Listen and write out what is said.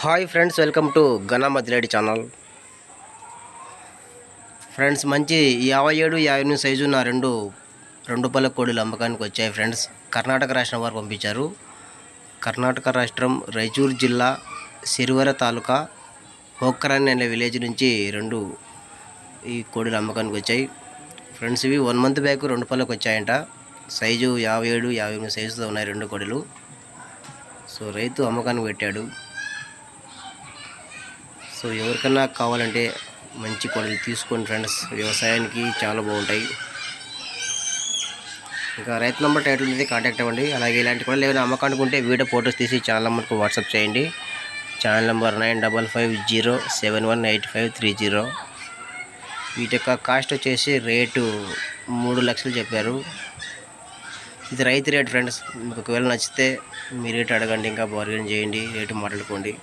Hi friends welcome to ఘన మదిలేడి channel. Friends మంచి యాభై ఏడు యాభై ఎనిమిది సైజు నా రెండు రెండు పళ్ళ కోడిలు అమ్మకానికి వచ్చాయి ఫ్రెండ్స్. కర్ణాటక రాష్ట్రం వారు పంపించారు. కర్ణాటక రాష్ట్రం రైచూరు జిల్లా సిరివర తాలూకా హోక్కరాని అనే విలేజ్ నుంచి రెండు ఈ కోడిలు అమ్మకానికి వచ్చాయి. ఫ్రెండ్స్ ఇవి వన్ మంత్ బ్యాక్ రెండు పల్లెకి వచ్చాయంట. సైజు యాభై ఏడు యాభై ఎనిమిది సైజుతో ఉన్నాయి రెండు కోడిలు. సో రైతు అమ్మకానికి పెట్టాడు. సో ఎవరికన్నా కావాలంటే మంచి కోడలు తీసుకోండి ఫ్రెండ్స్ వ్యవసాయానికి చాలా బాగుంటాయి. ఇంకా రైతు నెంబర్ టైటిల్ మీద కాంటాక్ట్ అవ్వండి. అలాగే ఇలాంటి కూడా ఏమైనా అమ్మకానికి ఉంటే వీడియో ఫోటోస్ తీసి ఛానల్ నెంబర్కి వాట్సాప్ చేయండి. Channel number nine double five zero seven one eight five three zero. వీటి యొక్క కాస్ట్ వచ్చేసి రేటు మూడు లక్షలు చెప్పారు. ఇది రైతు రేట్ ఫ్రెండ్స్. మీకు ఒకవేళ నచ్చితే మీ రేట్ అడగండి. ఇంకా బార్గెన్ చేయండి. రేటు మాట్లాడుకోండి.